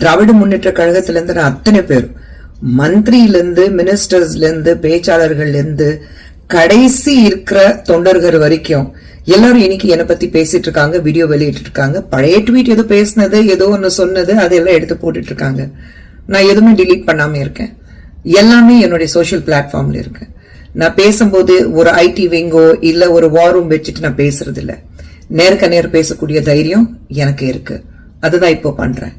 திராவிட முன்னேற்ற கழகத்திலிருந்து நான் அத்தனை பேர் மந்திரியில இருந்து மினிஸ்டர்ஸ்ல இருந்து பேச்சாளர்கள்ல இருந்து கடைசி இருக்கிற தொண்டர்கள் வரைக்கும் எல்லாரும் இன்னைக்கு என்னை பத்தி பேசிட்டு இருக்காங்க வீடியோ வெளியிட்டு இருக்காங்க பழைய ட்வீட் ஏதோ பேசினது ஏதோ ஒன்னு சொன்னது அதெல்லாம் எடுத்து போட்டுட்டு இருக்காங்க நான் எதுவுமே டிலீட் பண்ணாம இருக்கேன். எல்லாமே என்னுடைய சோஷியல் பிளாட்ஃபார்ம்ல இருக்கு. நான் பேசும்போது ஒரு ஐடி விங்கோ இல்ல ஒரு வாரூம் வச்சுட்டு நான் பேசுறது இல்ல நேருக்கு நேர் பேசக்கூடிய தைரியம் எனக்கு இருக்கு. அதுதான் இப்போ பண்றேன்.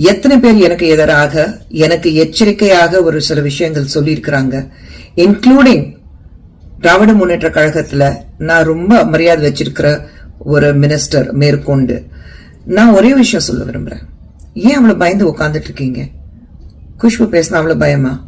எத்தனை பேர் எனக்கு எதிராக எனக்கு எச்சரிக்கையாக ஒரு சில விஷயங்கள் சொல்லியிருக்கிறாங்க. இன்க்ளூடிங் திராவிட முன்னேற்ற கழகத்தில் நான் ரொம்ப மரியாதை வச்சிருக்கிற ஒரு மினிஸ்டர் மேற்கொண்டு. நான் ஒரே விஷயம் சொல்ல விரும்புகிறேன் ஏன் அவ்வளோ பயந்து உட்காந்துட்டு இருக்கீங்க? குஷ்பு பேசினா அவ்வளோ பயமா?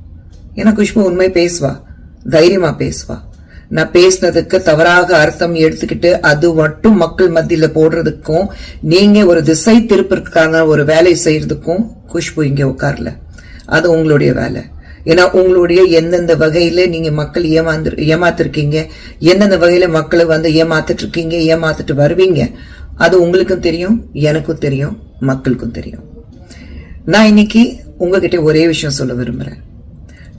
ஏன்னா குஷ்பு உண்மை பேசுவா தைரியமாக பேசுவா. நான் பேசினதுக்கு தவறாக அர்த்தம் எடுத்துக்கிட்டு அது மட்டும் மக்கள் மத்தியில போடுறதுக்கும் நீங்க ஒரு திசை திருப்பிற்கான ஒரு வேலை செய்யறதுக்கும் குஷ்பு இங்க உட்கார்ல. அது உங்களுடைய வேலை. ஏன்னா உங்களுடைய எந்தெந்த வகையில நீங்க மக்கள் ஏமாந்து ஏமாத்திருக்கீங்க எந்தெந்த வகையில மக்களை வந்து ஏமாத்திட்டு இருக்கீங்க ஏமாத்திட்டு வருவீங்க அது உங்களுக்கும் தெரியும் எனக்கும் தெரியும் மக்களுக்கும் தெரியும். நான் இன்னைக்கு உங்ககிட்ட ஒரே விஷயம் சொல்ல விரும்புறேன்.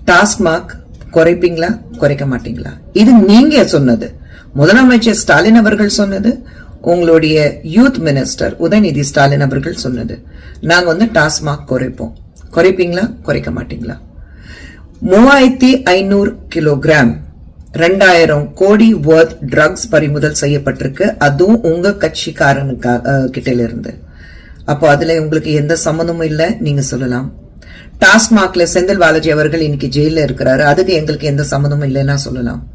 டாஸ்மாக் குறைப்பீங்களா? குறைக்க மாட்டீங்களா? இது நீங்க சொன்னது. முதலமைச்சர் ஸ்டாலின் அவர்கள் சொன்னது. உங்களுடைய யூத் மினிஸ்டர் உதயநிதி ஸ்டாலின் அவர்கள் சொன்னது. நாங்க வந்து டாஸ்மாக் குறைப்போம். குறைப்பீங்களா? குறைக்க மாட்டீங்களா? மூவாயிரத்தி ஐநூறு கிலோகிராம் ரெண்டாயிரம் கோடி வர்த் ட்ரக்ஸ் பறிமுதல் செய்யப்பட்டிருக்கு. அதுவும் உங்க கட்சிக்காரனுக்கா கிட்ட இருந்து அப்போ அதுல உங்களுக்கு எந்த சம்மந்தமும் இல்லை. நீங்க சொல்லலாம். டாஸ்மாக்ல செந்தில் பாலாஜி அவர்கள் இன்னைக்கு ஜெயில இருக்கிறாரு. அதுக்கு எங்களுக்கு எந்த சம்மந்தமும் இல்லைன்னா சொல்லலாம்.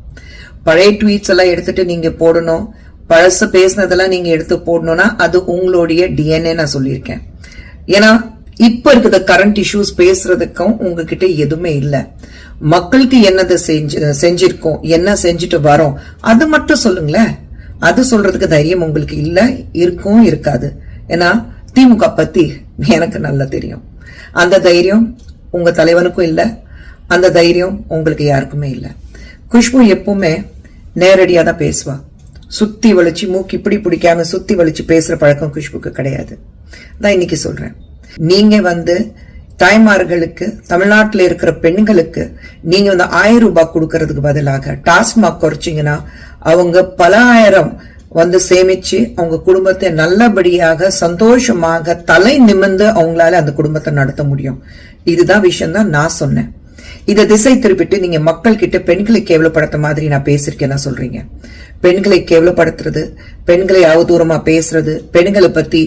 பழைய ட்வீட்ஸ் எல்லாம் எடுத்துட்டு நீங்க போடணும். பழசு பேசினதெல்லாம் நீங்க எடுத்து போடணும்னா அது உங்களுடைய டிஎன்ஏ நான் சொல்லியிருக்கேன். ஏன்னா இப்ப இருக்கிற கரண்ட் இஷ்யூஸ் பேசுறதுக்கும் உங்ககிட்ட எதுவுமே இல்ல. மக்களுக்கு என்னதை செஞ்சு செஞ்சிருக்கோம் என்ன செஞ்சுட்டு வரோம் அது மட்டும் சொல்லுங்களேன். அது சொல்றதுக்கு தைரியம் உங்களுக்கு இல்ல இருக்கும் இருக்காது. ஏன்னா திமுக பத்தி எனக்கு நல்லா தெரியும். அந்த தைரியம் உங்கள் தலைவனுக்கும் இல்லை. அந்த தைரியம் உங்களுக்கு யாருக்குமே இல்ல. குஷ்பு எப்பவுமே நேரடியா தான் பேசுவா. சுத்தி வலிச்சு மூக்கு இப்படி பிடிக்காம சுத்தி வலிச்சு பேசுற பழக்கம் குஷ்புக்கு கிடையாது. நான் இன்னைக்கு சொல்றேன். நீங்க வந்து தாய்மார்களுக்கு தமிழ்நாட்டில் இருக்கிற பெண்களுக்கு நீங்க வந்து ஆயிரம் ரூபாய் கொடுக்கறதுக்கு பதிலாக டாஸ்மாக் குறைச்சிங்கன்னா அவங்க பல ஆயிரம் வந்து சேமிச்சு அவங்க குடும்பத்தை நல்லபடியாக சந்தோஷமாக தலை நிமிர்ந்து அவங்களால அந்த குடும்பத்தை நடத்த முடியும். இதுதான் விஷயம் தான் நான் சொன்னேன். இதை திசை திருப்பிட்டு நீங்க மக்கள் கிட்ட பெண்களை கேவலப்படுத்த மாதிரி நான் பேசிருக்கேன் சொல்றீங்க. பெண்களை கேவலப்படுத்துறது பெண்களை அவதூறமா பேசுறது பெண்களை பத்தி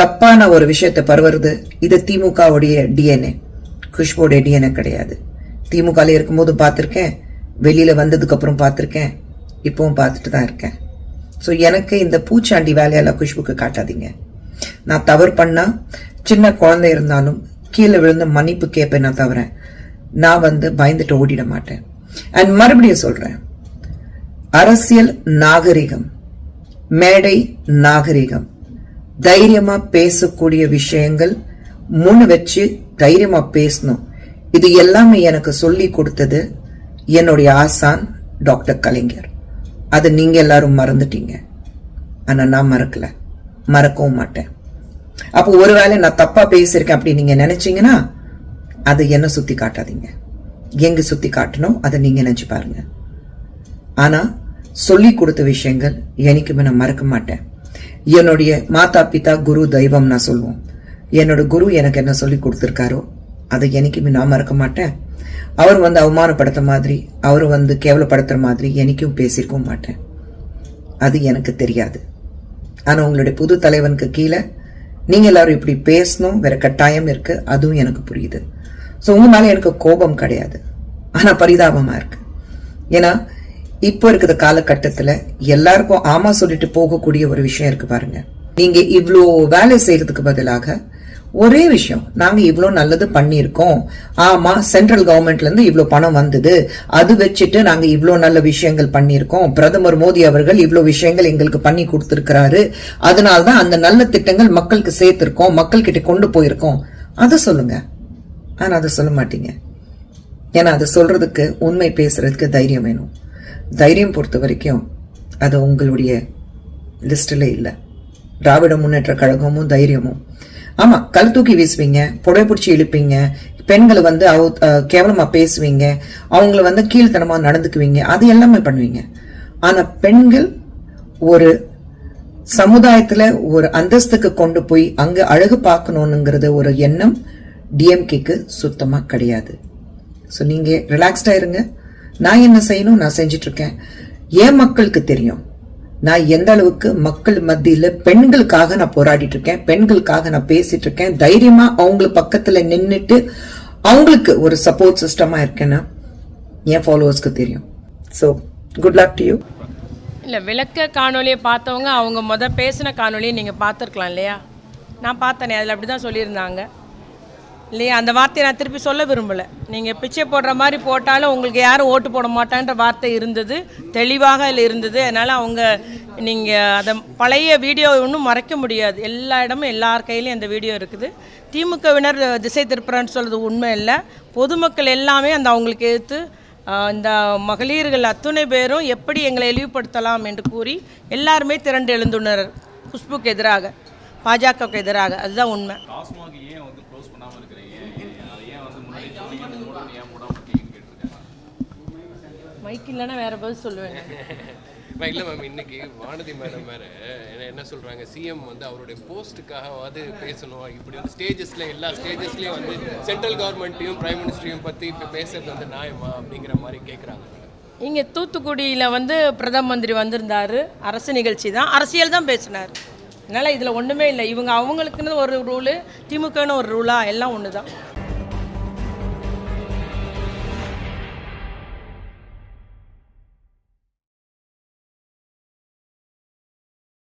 தப்பான ஒரு விஷயத்தை பரவுறது இது திமுகவுடைய டிஎன்ஏ குஷ்போடைய டிஎன்ஏ கிடையாது. திமுகவில் இருக்கும்போது பார்த்துருக்கேன் வெளியில வந்ததுக்கு அப்புறம் பார்த்துருக்கேன் இப்பவும் பார்த்துட்டு தான் இருக்கேன். ஸோ எனக்கு இந்த பூச்சாண்டி வேலையெல்லாம் குஷ்புக்கு காட்டாதீங்க. நான் தவறு பண்ணால் சின்ன குழந்தை இருந்தாலும் கீழே விழுந்து மன்னிப்பு கேட்பேன் நான் தவிர நான் வந்து பயந்துட்டு ஓடிட மாட்டேன். அண்ட் மறுபடியும் சொல்கிறேன் அரசியல் நாகரிகம் மேடை நாகரிகம் தைரியமா பேசக்கூடிய விஷயங்கள் முன் வச்சு தைரியமா பேசணும். இது எல்லாமே எனக்கு சொல்லி கொடுத்தது என்னுடைய ஆசான் டாக்டர் கலைஞர். அது நீங்கள் எல்லாரும் மறந்துட்டீங்க. ஆனால் நான் மறக்கல. மறக்கவும் மாட்டேன். அப்போ ஒருவேளை நான் தப்பாக பேசியிருக்கேன் அப்படி நீங்கள் நினச்சிங்கன்னா அதை என்ன சுற்றி காட்டாதீங்க. எங்கே சுற்றி காட்டணும் அதை நீங்கள் நினச்சி பாருங்க. ஆனால் சொல்லி கொடுத்த விஷயங்கள் எனக்குமே நான் மறக்க மாட்டேன். என்னுடைய மாதா பிதா குரு தெய்வம் நான் சொல்லுவோம். என்னோட குரு எனக்கு என்ன சொல்லி கொடுத்துருக்காரோ அதை என்றைக்குமே நான் மறக்க மாட்டேன். அவர் வந்து அவமானப்படுத்த மாதிரி அவர் வந்து கேவலப்படுத்துகிற மாதிரி என்றைக்கும் பேசியிருக்கவும் மாட்டேன். அது எனக்கு தெரியாது. ஆனால் உங்களுடைய புது தலைவனுக்கு கீழே நீங்கள் எல்லாரும் இப்படி பேசணும் வேற கட்டாயம் இருக்கு. அதுவும் எனக்கு புரியுது. ஸோ உங்கள் மேலே எனக்கு கோபம் கிடையாது. ஆனால் பரிதாபமாக இருக்கு. ஏன்னா இப்போ இருக்கிற காலகட்டத்தில் எல்லாருக்கும் ஆமா சொல்லிட்டு போகக்கூடிய ஒரு விஷயம் இருக்கு பாருங்க. நீங்க இவ்வளோ வேலை செய்யறதுக்கு பதிலாக ஒரே விஷயம். நாங்க இவ்வளோ நல்லது பண்ணியிருக்கோம். ஆமா சென்ட்ரல் கவர்மெண்ட்ல இருந்து இவ்ளோ பணம் வந்தது. அது வச்சுட்டு நாங்க இவ்வளோ நல்ல விஷயங்கள் பண்ணியிருக்கோம். பிரதமர் மோடி அவர்கள் இவ்வளோ விஷயங்கள் எங்களுக்கு பண்ணி கொடுத்திருக்கிறாரு. அதனால்தான் அந்த நல்ல திட்டங்கள் மக்களுக்கு சேர்த்திருக்கோம். மக்கள் கிட்ட கொண்டு போயிருக்கோம். அதை சொல்லுங்க. ஆனா அதை சொல்ல மாட்டீங்க. ஏன்னா அதை சொல்றதுக்கு உண்மை பேசுறதுக்கு தைரியம் வேணும். தைரியம் பொறுத்த வரைக்கும் அது உங்களுடைய லிஸ்டில் இல்லை. திராவிட முன்னேற்ற கழகமும் தைரியமும். ஆமா கல் தூக்கி வீசுவீங்க புடவை பிடிச்சி இழுப்பீங்க பெண்களை வந்து அவ கேவலமா பேசுவீங்க அவங்கள வந்து கீழ்த்தனமா நடந்துக்குவீங்க அது எல்லாமே பண்ணுவீங்க. ஆனா பெண்கள் ஒரு சமுதாயத்துல ஒரு அந்தஸ்துக்கு கொண்டு போய் அங்க அழகு பார்க்கணும்ங்கிறது ஒரு எண்ணம் டிஎம்கேக்கு சுத்தமா கிடையாது. ஸோ நீங்க ரிலாக்ஸ்டா இருங்க. நான் என்ன செய்யணும்? நான் செஞ்சிட்டு இருக்கேன். என் மக்களுக்கு தெரியும். நான் எந்த அளவுக்கு மக்கள் மத்தியில பெண்களுக்காக நான் போராடிட்டு இருக்கேன் பெண்களுக்காக நான் பேசிட்டு இருக்கேன் தைரியமா அவங்க பக்கத்துல நின்றுட்டு அவங்களுக்கு ஒரு சப்போர்ட் சிஸ்டமா இருக்கேன்னா என் ஃபாலோவர்ஸ்க்கு தெரியும். So good luck to you இல்லை விளக்க காணொலியை பார்த்தவங்க அவங்க முத பேசின காணொலியை நீங்கள் பார்த்துருக்கலாம் இல்லையா? நான் பார்த்தேனே அதில் அப்படி தான் சொல்லியிருந்தாங்க. இல்லையா? அந்த வார்த்தையை நான் திருப்பி சொல்ல விரும்பலை. நீங்கள் பிச்சை போடுற மாதிரி போட்டாலும் உங்களுக்கு யாரும் ஓட்டு போட மாட்டான்ற வார்த்தை இருந்தது. தெளிவாக அதில் இருந்தது. அதனால் அவங்க நீங்கள் அதை பழைய வீடியோ ஒன்றும் மறைக்க முடியாது. எல்லா இடமும் எல்லார் கையிலையும் அந்த வீடியோ இருக்குது. திமுகவினர் திசை திருப்புறன்னு சொல்கிறது உண்மை இல்லை. பொதுமக்கள் எல்லாமே அந்த அவங்களுக்கு எதிர்த்து இந்த மகளிர்கள் அத்துணை பேரும் எப்படி எங்களை இழிவுபடுத்தலாம் என்று கூறி எல்லாருமே திரண்டு எழுந்துள்ளனர். குஷ்புக்கு எதிராக பாஜகவுக்கு எதிராக. அதுதான் உண்மை டாஸ்மாக் ஏன் வந்து க்ளோஸ் பண்ணாமல் இருக்கிறீங்க அதை ஏன் வந்து முன்னாடி சொன்னீங்க இந்த மூடணும் ஏன் மூடாமல் இருக்கீங்கன்னு கேட்டிருக்காங்க மைக் இல்லைன்னா வேற பதில் சொல்லுவேன். இல்லை மேம் இன்னைக்கு வானதி மேடம் வேறு என்ன என்ன சொல்கிறாங்க சிஎம் வந்து அவருடைய போஸ்ட்டுக்காகவாது பேசணும். இப்படி வந்து ஸ்டேஜஸில் எல்லா ஸ்டேஜஸ்லேயும் வந்து சென்ட்ரல் கவர்மெண்ட்டையும் பிரைம் மினிஸ்டரையும் பற்றி இப்போ பேசுறது வந்து நியாயமா அப்படிங்கிற மாதிரி கேட்குறாங்க இங்கே தூத்துக்குடியில் வந்து பிரதம மந்திரி வந்திருந்தார். அரசு நிகழ்ச்சி தான். அரசியல் தான் பேசினார். அதனால் இதில் ஒன்றுமே இல்லை. இவங்க அவங்களுக்குன்னு ஒரு ரூலு திமுகன்னு ஒரு ரூலா எல்லாம் ஒன்று தான்